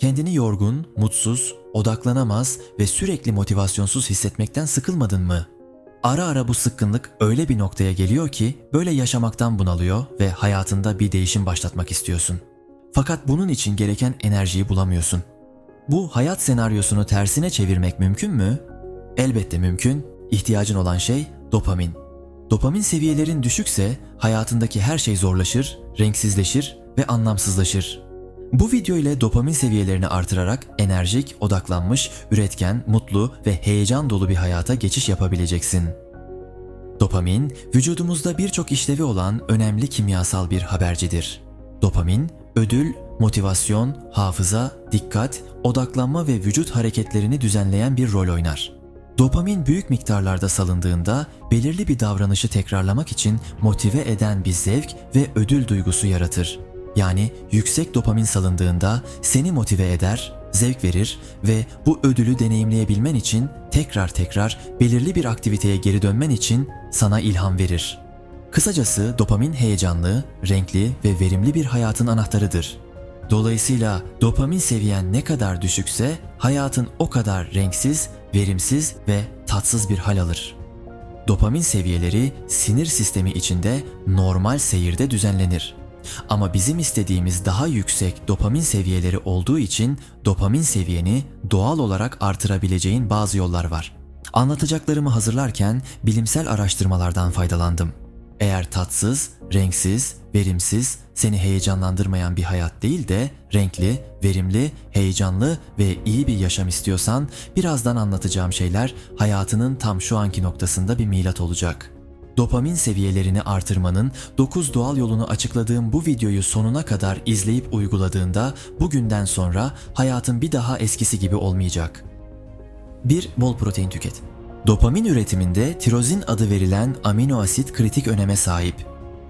Kendini yorgun, mutsuz, odaklanamaz ve sürekli motivasyonsuz hissetmekten sıkılmadın mı? Ara ara bu sıkkınlık öyle bir noktaya geliyor ki böyle yaşamaktan bunalıyor ve hayatında bir değişim başlatmak istiyorsun. Fakat bunun için gereken enerjiyi bulamıyorsun. Bu hayat senaryosunu tersine çevirmek mümkün mü? Elbette mümkün. İhtiyacın olan şey dopamin. Dopamin seviyelerin düşükse hayatındaki her şey zorlaşır, renksizleşir ve anlamsızlaşır. Bu video ile dopamin seviyelerini artırarak enerjik, odaklanmış, üretken, mutlu ve heyecan dolu bir hayata geçiş yapabileceksin. Dopamin, vücudumuzda birçok işlevi olan önemli kimyasal bir habercidir. Dopamin, ödül, motivasyon, hafıza, dikkat, odaklanma ve vücut hareketlerini düzenleyen bir rol oynar. Dopamin büyük miktarlarda salındığında belirli bir davranışı tekrarlamak için motive eden bir zevk ve ödül duygusu yaratır. Yani yüksek dopamin salındığında seni motive eder, zevk verir ve bu ödülü deneyimleyebilmen için tekrar tekrar belirli bir aktiviteye geri dönmen için sana ilham verir. Kısacası dopamin heyecanlı, renkli ve verimli bir hayatın anahtarıdır. Dolayısıyla dopamin seviyen ne kadar düşükse hayatın o kadar renksiz, verimsiz ve tatsız bir hal alır. Dopamin seviyeleri sinir sistemi içinde normal seyirde düzenlenir. Ama bizim istediğimiz daha yüksek dopamin seviyeleri olduğu için dopamin seviyeni doğal olarak artırabileceğin bazı yollar var. Anlatacaklarımı hazırlarken bilimsel araştırmalardan faydalandım. Eğer tatsız, renksiz, verimsiz, seni heyecanlandırmayan bir hayat değil de renkli, verimli, heyecanlı ve iyi bir yaşam istiyorsan birazdan anlatacağım şeyler hayatının tam şu anki noktasında bir milat olacak. Dopamin seviyelerini artırmanın 9 doğal yolunu açıkladığım bu videoyu sonuna kadar izleyip uyguladığında bugünden sonra hayatın bir daha eskisi gibi olmayacak. 1. Bol protein tüket. Dopamin üretiminde tirozin adı verilen amino asit kritik öneme sahip.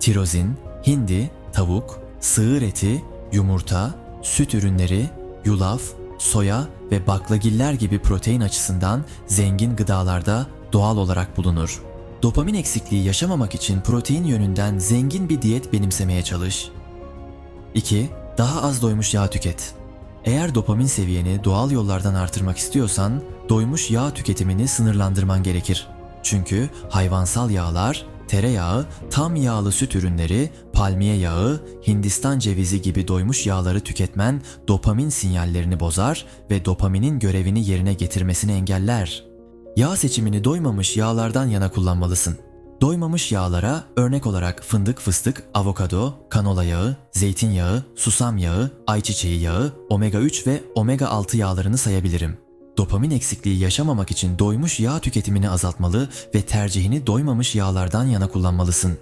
Tirozin, hindi, tavuk, sığır eti, yumurta, süt ürünleri, yulaf, soya ve baklagiller gibi protein açısından zengin gıdalarda doğal olarak bulunur. Dopamin eksikliği yaşamamak için protein yönünden zengin bir diyet benimsemeye çalış. 2. Daha az doymuş yağ tüket. Eğer dopamin seviyeni doğal yollardan artırmak istiyorsan doymuş yağ tüketimini sınırlandırman gerekir. Çünkü hayvansal yağlar, tereyağı, tam yağlı süt ürünleri, palmiye yağı, Hindistan cevizi gibi doymuş yağları tüketmen dopamin sinyallerini bozar ve dopaminin görevini yerine getirmesini engeller. Yağ seçimini doymamış yağlardan yana kullanmalısın. Doymamış yağlara örnek olarak fındık, fıstık, avokado, kanola yağı, zeytinyağı, susam yağı, ayçiçeği yağı, omega 3 ve omega 6 yağlarını sayabilirim. Dopamin eksikliği yaşamamak için doymuş yağ tüketimini azaltmalı ve tercihini doymamış yağlardan yana kullanmalısın.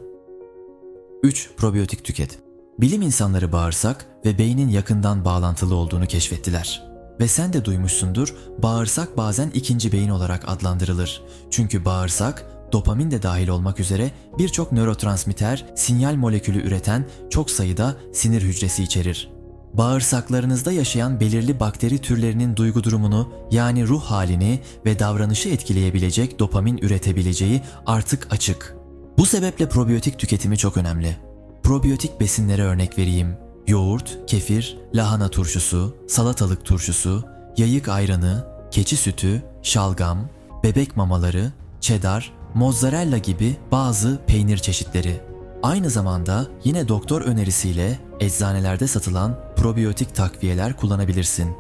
3. Probiyotik tüket. Bilim insanları bağırsak ve beynin yakından bağlantılı olduğunu keşfettiler. Ve sen de duymuşsundur, bağırsak bazen ikinci beyin olarak adlandırılır. Çünkü bağırsak, dopamin de dahil olmak üzere birçok nörotransmitter, sinyal molekülü üreten çok sayıda sinir hücresi içerir. Bağırsaklarınızda yaşayan belirli bakteri türlerinin duygu durumunu yani ruh halini ve davranışı etkileyebilecek dopamin üretebileceği artık açık. Bu sebeple probiyotik tüketimi çok önemli. Probiyotik besinlere örnek vereyim. Yoğurt, kefir, lahana turşusu, salatalık turşusu, yayık ayranı, keçi sütü, şalgam, bebek mamaları, çedar, mozzarella gibi bazı peynir çeşitleri. Aynı zamanda yine doktor önerisiyle eczanelerde satılan probiyotik takviyeler kullanabilirsin.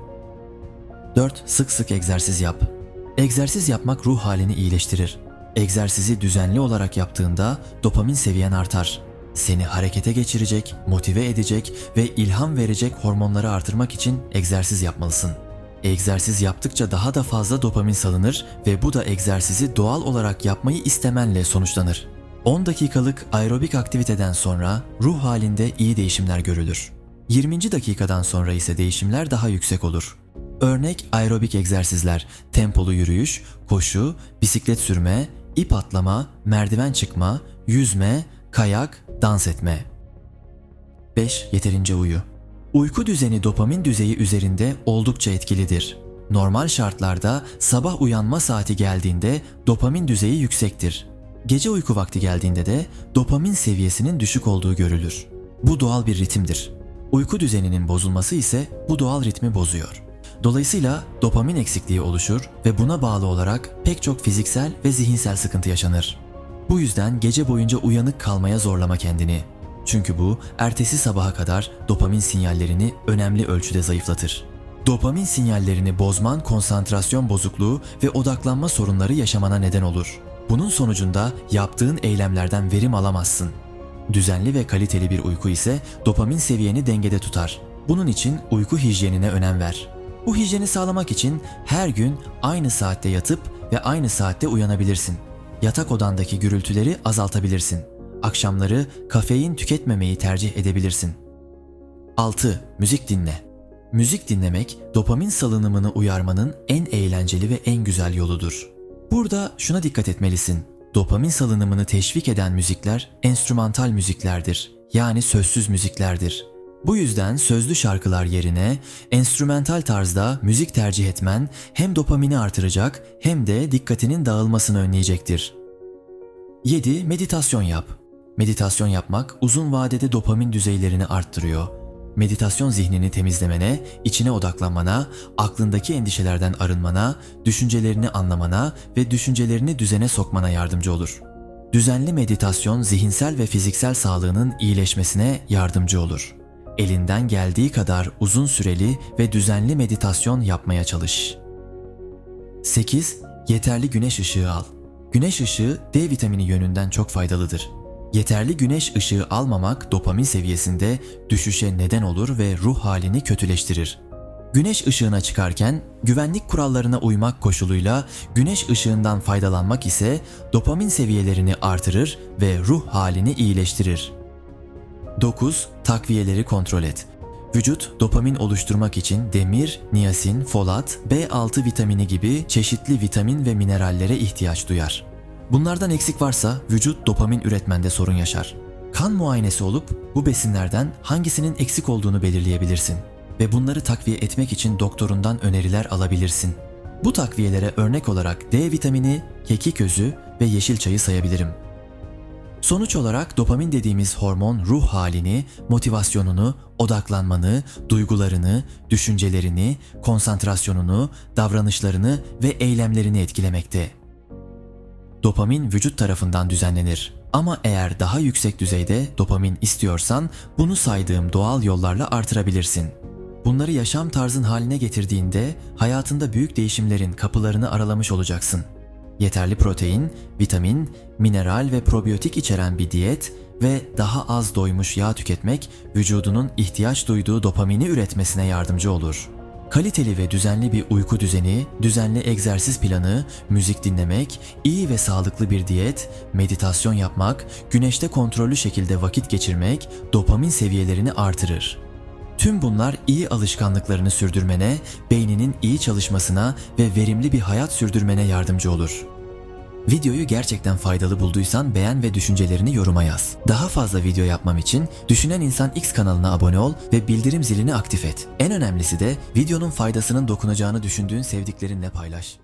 4. Sık sık egzersiz yap. Egzersiz yapmak ruh halini iyileştirir. Egzersizi düzenli olarak yaptığında dopamin seviyen artar. Seni harekete geçirecek, motive edecek ve ilham verecek hormonları artırmak için egzersiz yapmalısın. Egzersiz yaptıkça daha da fazla dopamin salınır ve bu da egzersizi doğal olarak yapmayı istemenle sonuçlanır. 10 dakikalık aerobik aktiviteden sonra ruh halinde iyi değişimler görülür. 20. dakikadan sonra ise değişimler daha yüksek olur. Örnek aerobik egzersizler, tempolu yürüyüş, koşu, bisiklet sürme, ip atlama, merdiven çıkma, yüzme, kayak, dans etme. 5. Yeterince uyu. Uyku düzeni dopamin düzeyi üzerinde oldukça etkilidir. Normal şartlarda sabah uyanma saati geldiğinde dopamin düzeyi yüksektir. Gece uyku vakti geldiğinde de dopamin seviyesinin düşük olduğu görülür. Bu doğal bir ritimdir. Uyku düzeninin bozulması ise bu doğal ritmi bozuyor. Dolayısıyla dopamin eksikliği oluşur ve buna bağlı olarak pek çok fiziksel ve zihinsel sıkıntı yaşanır. Bu yüzden gece boyunca uyanık kalmaya zorlama kendini. Çünkü bu ertesi sabaha kadar dopamin sinyallerini önemli ölçüde zayıflatır. Dopamin sinyallerini bozman konsantrasyon bozukluğu ve odaklanma sorunları yaşamana neden olur. Bunun sonucunda yaptığın eylemlerden verim alamazsın. Düzenli ve kaliteli bir uyku ise dopamin seviyeni dengede tutar. Bunun için uyku hijyenine önem ver. Bu hijyeni sağlamak için her gün aynı saatte yatıp ve aynı saatte uyanabilirsin. Yatak odandaki gürültüleri azaltabilirsin. Akşamları kafein tüketmemeyi tercih edebilirsin. 6. Müzik dinle. Müzik dinlemek dopamin salınımını uyarmanın en eğlenceli ve en güzel yoludur. Burada şuna dikkat etmelisin. Dopamin salınımını teşvik eden müzikler enstrümantal müziklerdir. Yani sözsüz müziklerdir. Bu yüzden sözlü şarkılar yerine enstrümantal tarzda müzik tercih etmen hem dopamini artıracak hem de dikkatinin dağılmasını önleyecektir. 7. Meditasyon yap. Meditasyon yapmak uzun vadede dopamin düzeylerini arttırıyor. Meditasyon zihnini temizlemene, içine odaklanmana, aklındaki endişelerden arınmana, düşüncelerini anlamana ve düşüncelerini düzene sokmana yardımcı olur. Düzenli meditasyon zihinsel ve fiziksel sağlığının iyileşmesine yardımcı olur. Elinden geldiği kadar uzun süreli ve düzenli meditasyon yapmaya çalış. 8. Yeterli güneş ışığı al. Güneş ışığı D vitamini yönünden çok faydalıdır. Yeterli güneş ışığı almamak dopamin seviyesinde düşüşe neden olur ve ruh halini kötüleştirir. Güneş ışığına çıkarken güvenlik kurallarına uymak koşuluyla güneş ışığından faydalanmak ise dopamin seviyelerini artırır ve ruh halini iyileştirir. 9. Takviyeleri kontrol et. Vücut dopamin oluşturmak için demir, niyasin, folat, B6 vitamini gibi çeşitli vitamin ve minerallere ihtiyaç duyar. Bunlardan eksik varsa vücut dopamin üretmende sorun yaşar. Kan muayenesi olup bu besinlerden hangisinin eksik olduğunu belirleyebilirsin ve bunları takviye etmek için doktorundan öneriler alabilirsin. Bu takviyelere örnek olarak D vitamini, kekik özü ve yeşil çayı sayabilirim. Sonuç olarak dopamin dediğimiz hormon ruh halini, motivasyonunu, odaklanmanı, duygularını, düşüncelerini, konsantrasyonunu, davranışlarını ve eylemlerini etkilemekte. Dopamin vücut tarafından düzenlenir. Ama eğer daha yüksek düzeyde dopamin istiyorsan bunu saydığım doğal yollarla artırabilirsin. Bunları yaşam tarzın haline getirdiğinde hayatında büyük değişimlerin kapılarını aralamış olacaksın. Yeterli protein, vitamin, mineral ve probiyotik içeren bir diyet ve daha az doymuş yağ tüketmek vücudunun ihtiyaç duyduğu dopamini üretmesine yardımcı olur. Kaliteli ve düzenli bir uyku düzeni, düzenli egzersiz planı, müzik dinlemek, iyi ve sağlıklı bir diyet, meditasyon yapmak, güneşte kontrollü şekilde vakit geçirmek dopamin seviyelerini artırır. Tüm bunlar iyi alışkanlıklarını sürdürmene, beyninin iyi çalışmasına ve verimli bir hayat sürdürmene yardımcı olur. Videoyu gerçekten faydalı bulduysan beğen ve düşüncelerini yoruma yaz. Daha fazla video yapmam için Düşünen İnsan X kanalına abone ol ve bildirim zilini aktif et. En önemlisi de videonun faydasının dokunacağını düşündüğün sevdiklerinle paylaş.